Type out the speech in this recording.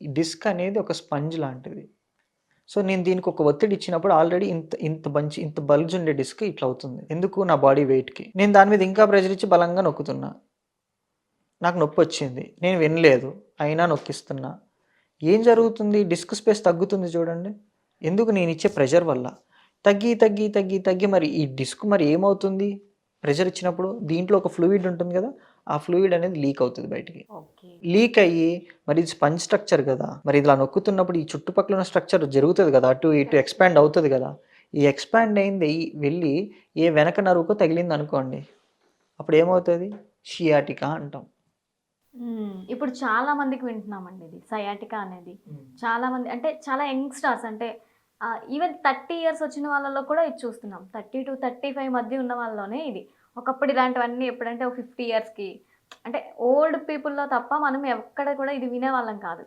ఈ డిస్క్ అనేది ఒక స్పంజ్ లాంటిది. సో, నేను దీనికి ఒక ఒత్తిడి ఇచ్చినప్పుడు ఆల్రెడీ ఇంత ఇంత బంచి ఇంత బల్జ్ ఉండే డిస్క్ ఇట్లా అవుతుంది. ఎందుకు? నా బాడీ వెయిట్‌కి. నేను దాని మీద ఇంకా ప్రెజర్ ఇచ్చి బలంగా నొక్కుతున్నా. నాకు నొప్పి వచ్చింది నేను వినలేదు. అయినా నొక్కిస్తున్నా. ఏం జరుగుతుంది? డిస్క్ స్పేస్ తగ్గుతుంది చూడండి. ఎందుకు? నేను ఇచ్చే ప్రెషర్ వల్ల. తగ్గి, తగ్గి, తగ్గి, తగ్గి మరి ఈ డిస్క్ మరి ఏమవుతుంది? ప్రెషర్ ఇచ్చినప్పుడు దీంట్లో ఒక ఫ్లూయిడ్ ఉంటుంది కదా! ఆ ఫ్లూయిడ్ అనేది లీక్ అవుతది బయటికి. ఓకే. లీక్ అయ్యి మరి ఇది స్పంజ్ స్ట్రక్చర్ కదా! మరి ఇలా నొక్కుతున్నప్పుడు ఈ చుట్టుపక్కల ఉన్న స్ట్రక్చర్ జరుగుతది కదా! అటు ఇటు ఎక్స్‌పాండ్ అవుతది కదా! ఈ ఎక్స్‌పాండ్ అయింది వెళ్ళి ఏ వెనక నరువుకో తగిలిందనుకోండి. అప్పుడు ఏమవుతది? షియాటికా అంటాం. ఇప్పుడు చాలా మందికి వింటున్నామండి ఇది సయాటికా అనేది. చాలా మంది అంటే చాలా యంగ్‌స్టర్స్ అంటే ఈవెన్ 30 ఇయర్స్ వచ్చిన వాళ్ళలో కూడా ఇది చూస్తున్నాం. 30-35 మధ్య ఉన్న వాళ్ళలోనే ఇది. ఒకప్పుడు ఇలాంటివన్నీ ఎప్పుడంటే ఒక 50 ఇయర్స్‌కి అంటే ఓల్డ్ పీపుల్‌లో తప్ప మనం ఎక్కడ కూడా ఇది వినేవాళ్ళం కాదు.